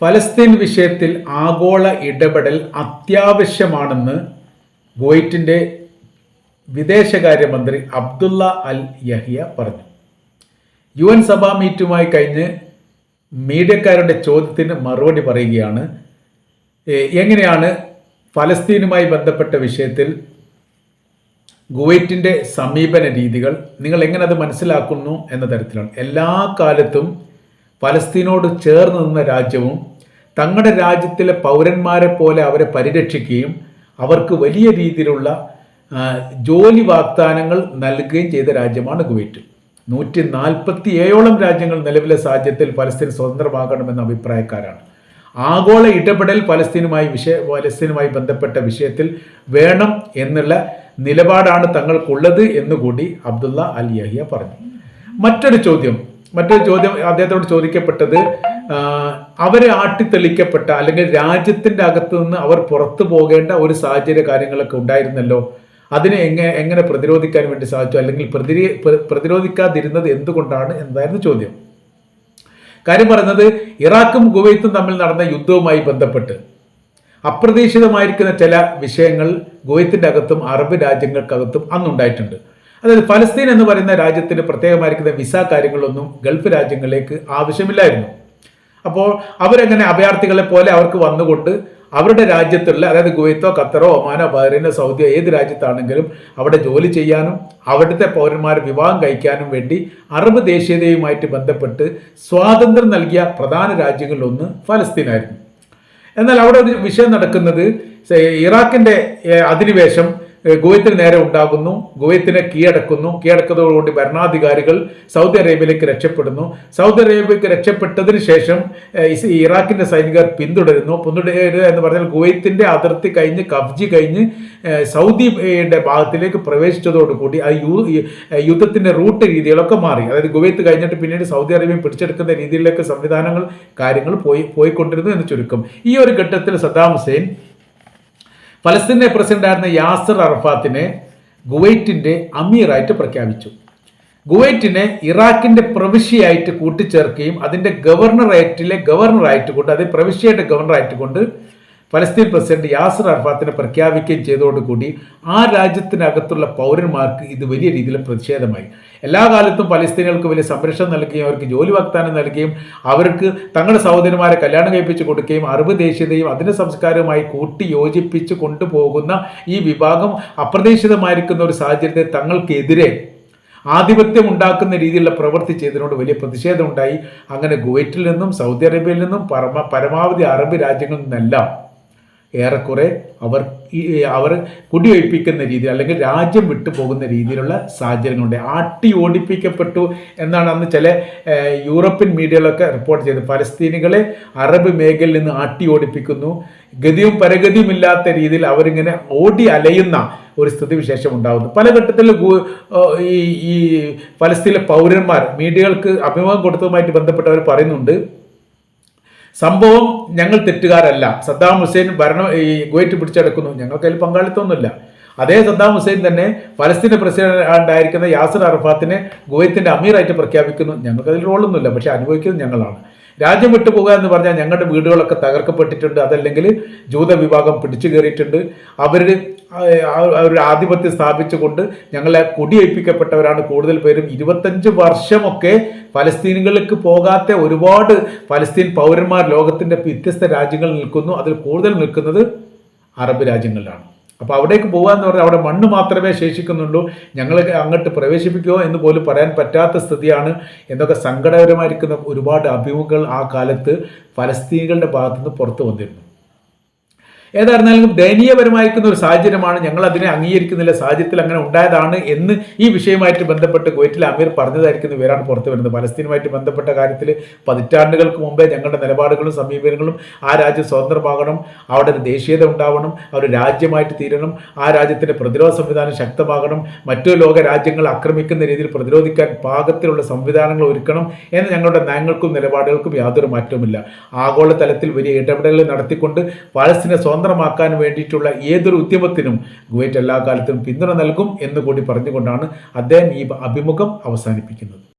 ഫലസ്തീൻ വിഷയത്തിൽ ആഗോള ഇടപെടൽ അത്യാവശ്യമാണെന്ന് കുവൈറ്റിന്റെ വിദേശകാര്യമന്ത്രി അബ്ദുള്ള അൽ യഹിയ പറഞ്ഞു. യു എൻ സഭാ മീറ്റുമായി കഴിഞ്ഞ് മീഡിയക്കാരുടെ ചോദ്യത്തിന് മറുപടി പറയുകയാണ് എങ്ങനെയാണ് ഫലസ്തീനുമായി ബന്ധപ്പെട്ട വിഷയത്തിൽ കുവൈറ്റിന്റെ സമീപന രീതികൾ? നിങ്ങൾ എങ്ങനെ അത് മനസ്സിലാക്കുന്നു? എന്ന തരത്തിലാണ്. എല്ലാ കാലത്തും ഫലസ്തീനോട് ചേർന്ന് നിന്ന രാജ്യവും തങ്ങളുടെ രാജ്യത്തിലെ പൗരന്മാരെ പോലെ അവരെ പരിരക്ഷിക്കുകയും അവർക്ക് വലിയ രീതിയിലുള്ള ജോലി വാഗ്ദാനങ്ങൾ നൽകുകയും ചെയ്ത രാജ്യമാണ് കുവൈറ്റ്. നൂറ്റി നാൽപ്പത്തി ഏഴോളം രാജ്യങ്ങൾ നിലവിലെ സാഹചര്യത്തിൽ പലസ്തീൻ സ്വതന്ത്രമാകണമെന്ന അഭിപ്രായക്കാരാണ്. ആഗോള ഇടപെടൽ പലസ്തീനുമായി വിഷയ പലസ്തീനുമായി ബന്ധപ്പെട്ട വിഷയത്തിൽ വേണം എന്നുള്ള നിലപാടാണ് തങ്ങൾക്കുള്ളത് എന്നുകൂടി അബ്ദുള്ള അൽ യഹിയ പറഞ്ഞു. മറ്റൊരു ചോദ്യം. മറ്റൊരു ചോദ്യം അദ്ദേഹത്തോട് ചോദിക്കപ്പെട്ടത് അവരെ ആട്ടിത്തെളിക്കപ്പെട്ട അല്ലെങ്കിൽ രാജ്യത്തിന്റെ അകത്ത് നിന്ന് അവർ പുറത്തു പോകേണ്ട ഒരു സാഹചര്യ കാര്യങ്ങളൊക്കെ ഉണ്ടായിരുന്നല്ലോ. അതിനെ എങ്ങനെ എങ്ങനെ പ്രതിരോധിക്കാൻ വേണ്ടി സാധിച്ചു? അല്ലെങ്കിൽ പ്രതിരി പ്രതിരോധിക്കാതിരുന്നത് എന്തുകൊണ്ടാണ് എന്നതായിരുന്നു ചോദ്യം. കാര്യം പറയുന്നത് ഇറാഖും ഗുവൈത്തും തമ്മിൽ നടന്ന യുദ്ധവുമായി ബന്ധപ്പെട്ട് അപ്രതീക്ഷിതമായിരിക്കുന്ന ചില വിഷയങ്ങൾ കുവൈത്തിന്റെ അകത്തും അറബ് രാജ്യങ്ങൾക്കകത്തും അന്നുണ്ടായിട്ടുണ്ട്. അതായത് ഫലസ്തീൻ എന്ന് പറയുന്ന രാജ്യത്തിന് പ്രത്യേകമായിരിക്കുന്ന വിസ കാര്യങ്ങളൊന്നും ഗൾഫ് രാജ്യങ്ങളിലേക്ക് ആവശ്യമില്ലായിരുന്നു. അപ്പോൾ അവരെങ്ങനെ അഭയാർത്ഥികളെ പോലെ അവർക്ക് വന്നുകൊണ്ട് അവരുടെ രാജ്യത്തുള്ള അതായത് ഗുവൈത്തോ ഖത്തറോ ഒമാനോ ബഹ്റൈനോ സൗദിയോ ഏത് രാജ്യത്താണെങ്കിലും അവിടെ ജോലി ചെയ്യാനും അവിടുത്തെ പൗരന്മാരെ വിവാഹം കഴിക്കാനും വേണ്ടി അറബ് ദേശീയതയുമായിട്ട് ബന്ധപ്പെട്ട് സ്വാതന്ത്ര്യം നൽകിയ പ്രധാന രാജ്യങ്ങളിലൊന്ന് ഫലസ്തീനായിരുന്നു. എന്നാൽ അവിടെ ഒരു വിഷയം നടക്കുന്നത് ഇറാഖിന്റെ അധിനിവേശം കുവൈത്തിന് നേരെ ഉണ്ടാകുന്നു. കുവൈത്തിനെ കീഴടക്കുന്നു. കീഴടക്കുന്നതോടുകൂടി ഭരണാധികാരികൾ സൗദി അറേബ്യയിലേക്ക് രക്ഷപ്പെടുന്നു. സൗദി അറേബ്യക്ക് രക്ഷപ്പെട്ടതിന് ശേഷം ഇറാഖിന്റെ സൈനികർ പിന്തുടരുന്നു. പിന്തുടരുക എന്ന് പറഞ്ഞാൽ കുവൈത്തിന്റെ അതിർത്തി കഴിഞ്ഞ് കബ്ജി കഴിഞ്ഞ് സൗദിയുടെ ഭാഗത്തിലേക്ക് പ്രവേശിച്ചതോടുകൂടി ആ യു യുദ്ധത്തിന്റെ റൂട്ട് രീതികളൊക്കെ മാറി. അതായത് കുവൈത്ത് കഴിഞ്ഞിട്ട് പിന്നീട് സൗദി അറേബ്യ പിടിച്ചെടുക്കുന്ന രീതിയിലേക്ക് സംവിധാനങ്ങൾ കാര്യങ്ങൾ പോയി പോയിക്കൊണ്ടിരുന്നു എന്ന് ചുരുക്കം. ഈ ഒരു ഘട്ടത്തിൽ സദ്ദാം ഹുസൈൻ ഫലസ്തീന്റെ പ്രസിഡന്റായിരുന്ന യാസർ അറഫാത്തിനെ ഗുവൈറ്റിന്റെ അമീറായിട്ട് പ്രഖ്യാപിച്ചു. ഗുവൈറ്റിനെ ഇറാഖിന്റെ പ്രവിശ്യയായിട്ട് കൂട്ടിച്ചേർക്കുകയും അതിന്റെ ഗവർണറേറ്റിലെ ഗവർണറായിട്ട് കൊണ്ട് അത് പ്രവിശ്യയുടെ ഗവർണറായിട്ട് കൊണ്ട് ഫലസ്തീൻ പ്രസിഡന്റ് യാസർ അറഫാത്തിനെ പ്രഖ്യാപിക്കുകയും ചെയ്തതോടുകൂടി ആ രാജ്യത്തിനകത്തുള്ള പൗരന്മാർക്ക് ഇത് വലിയ രീതിയിൽ പ്രതിഷേധമായി. എല്ലാ കാലത്തും പലസ്തീനുകൾക്ക് വലിയ സംരക്ഷണം നൽകുകയും അവർക്ക് ജോലി വാഗ്ദാനം നൽകുകയും അവർക്ക് തങ്ങളുടെ സഹോദരന്മാരെ കല്യാണം കഴിപ്പിച്ച് കൊടുക്കുകയും അറബ് ദേശീയതയും അതിന്റെ സംസ്കാരവുമായി കൂട്ടി യോജിപ്പിച്ച് കൊണ്ടുപോകുന്ന ഈ വിഭാഗം അപ്രതീക്ഷിതമായിരിക്കുന്ന ഒരു സാഹചര്യത്തെ തങ്ങൾക്കെതിരെ ആധിപത്യം ഉണ്ടാക്കുന്ന രീതിയിലുള്ള പ്രവൃത്തി ചെയ്തതിനോട് വലിയ പ്രതിഷേധമുണ്ടായി അങ്ങനെ കുവൈറ്റിൽ നിന്നും സൗദി അറേബ്യയിൽ നിന്നും പരമ പരമാവധി അറബ് രാജ്യങ്ങളിൽ നിന്നെല്ലാം ഏറെക്കുറെ അവർ ഈ അവർ കുടിയൊഴിപ്പിക്കുന്ന രീതിയിൽ അല്ലെങ്കിൽ രാജ്യം വിട്ടു പോകുന്ന രീതിയിലുള്ള സാഹചര്യങ്ങളുണ്ട്. ആട്ടി ഓടിപ്പിക്കപ്പെട്ടു എന്നാണ് അന്ന് ചില യൂറോപ്യൻ മീഡിയകളൊക്കെ റിപ്പോർട്ട് ചെയ്തത്. പലസ്തീനികളെ അറബ് മേഖലയിൽ നിന്ന് ആട്ടി ഓടിപ്പിക്കുന്നു. ഗതിയും പരഗതിയും ഇല്ലാത്ത രീതിയിൽ അവരിങ്ങനെ ഓടി അലയുന്ന ഒരു സ്ഥിതിവിശേഷം ഉണ്ടാകുന്നു പല ഘട്ടത്തിൽ ഈ ഈ പലസ്തീനിലെ പൗരന്മാർ മീഡിയകൾക്ക് അഭിമുഖം കൊടുത്തതുമായിട്ട് ബന്ധപ്പെട്ടവർ പറയുന്നുണ്ട് സംഭവം ഞങ്ങൾ തെറ്റുകാരല്ല. സദ്ദാം ഹുസൈൻ ഭരണം ഈ കുവൈറ്റ് പിടിച്ചെടുക്കുന്നു. ഞങ്ങൾക്ക് അതിൽ പങ്കാളിത്തമൊന്നുമില്ല. അതേ സദ്ദാം ഹുസൈൻ തന്നെ ഫലസ്തീന്റെ പ്രസിഡന്റായിരിക്കുന്ന യാസർ അറഫാത്തിനെ ഗോയത്തിന്റെ അമീറായിട്ട് പ്രഖ്യാപിക്കുന്നു. ഞങ്ങൾക്കതിൽ റോളൊന്നുമില്ല പക്ഷേ അനുഭവിക്കുന്നത് ഞങ്ങളാണ്. രാജ്യം വിട്ടു പോകുക എന്ന് പറഞ്ഞാൽ ഞങ്ങളുടെ വീടുകളൊക്കെ തകർക്കപ്പെട്ടിട്ടുണ്ട്. അതല്ലെങ്കിൽ ജൂത വിഭാഗം പിടിച്ചു കയറിയിട്ടുണ്ട്. അവർ അവരുടെ ആധിപത്യം സ്ഥാപിച്ചുകൊണ്ട് ഞങ്ങളെ കുടിയേൽപ്പിക്കപ്പെട്ടവരാണ് കൂടുതൽ പേരും. ഇരുപത്തഞ്ച് വർഷമൊക്കെ ഫലസ്തീനുകൾക്ക് പോകാത്ത ഒരുപാട് ഫലസ്തീൻ പൗരന്മാർ ലോകത്തിന്റെ വ്യത്യസ്ത രാജ്യങ്ങളിൽ നിൽക്കുന്നു. അതിൽ കൂടുതൽ നിൽക്കുന്നത് അറബ് രാജ്യങ്ങളിലാണ്. അപ്പോൾ അവിടേക്ക് പോകാന്ന് പറഞ്ഞാൽ അവിടെ മണ്ണ് മാത്രമേ ശേഷിക്കുന്നുള്ളൂ. ഞങ്ങൾ അങ്ങോട്ട് പ്രവേശിപ്പിക്കുമോ എന്ന് പോലും പറയാൻ പറ്റാത്ത സ്ഥിതിയാണ്. എന്നൊക്കെ സങ്കടകരമായിരിക്കുന്ന ഒരുപാട് അഭിമുഖങ്ങൾ ആ കാലത്ത് ഫലസ്തീനികളുടെ ഭാഗത്തുനിന്ന് പുറത്തു വന്നിരുന്നു. ഏതായിരുന്നാലും ദയനീയപരമായിരിക്കുന്ന ഒരു സാഹചര്യമാണ് ഞങ്ങൾ അതിനെ അംഗീകരിക്കുന്നില്ല സാഹചര്യത്തിൽ അങ്ങനെ ഉണ്ടായതാണ് എന്ന് ഈ വിഷയമായിട്ട് ബന്ധപ്പെട്ട് കുവൈറ്റിലെ അമീർ പറഞ്ഞതായിരിക്കുന്ന വിവരമാണ് പുറത്തു വരുന്നത്. പലസ്തീനുമായിട്ട് ബന്ധപ്പെട്ട കാര്യത്തിൽ പതിറ്റാണ്ടുകൾക്ക് മുമ്പേ ഞങ്ങളുടെ നിലപാടുകളും സമീപനങ്ങളും ആ രാജ്യം സ്വതന്ത്രമാകണം അവിടെ ഒരു ദേശീയത ഉണ്ടാവണം അവർ രാജ്യമായിട്ട് തീരണം ആ രാജ്യത്തിന്റെ പ്രതിരോധ സംവിധാനം ശക്തമാകണം മറ്റു ലോക രാജ്യങ്ങൾ ആക്രമിക്കുന്ന രീതിയിൽ പ്രതിരോധിക്കാൻ പാകത്തിലുള്ള സംവിധാനങ്ങൾ ഒരുക്കണം എന്ന് ഞങ്ങളുടെ നയങ്ങൾക്കും നിലപാടുകൾക്കും യാതൊരു മാറ്റവുമില്ല. ആഗോള തലത്തിൽ വലിയ ഇടപെടലുകൾ നടത്തിക്കൊണ്ട് പാലസ്തീനെ സ്വതന്ത്രമാക്കാൻ വേണ്ടിയിട്ടുള്ള ഏതൊരു ഉദ്യമത്തിനും കുവൈറ്റ് എല്ലാ കാലത്തും പിന്തുണ നൽകും എന്ന് കൂടി പറഞ്ഞുകൊണ്ടാണ് അദ്ദേഹം ഈ അഭിമുഖം അവസാനിപ്പിക്കുന്നത്.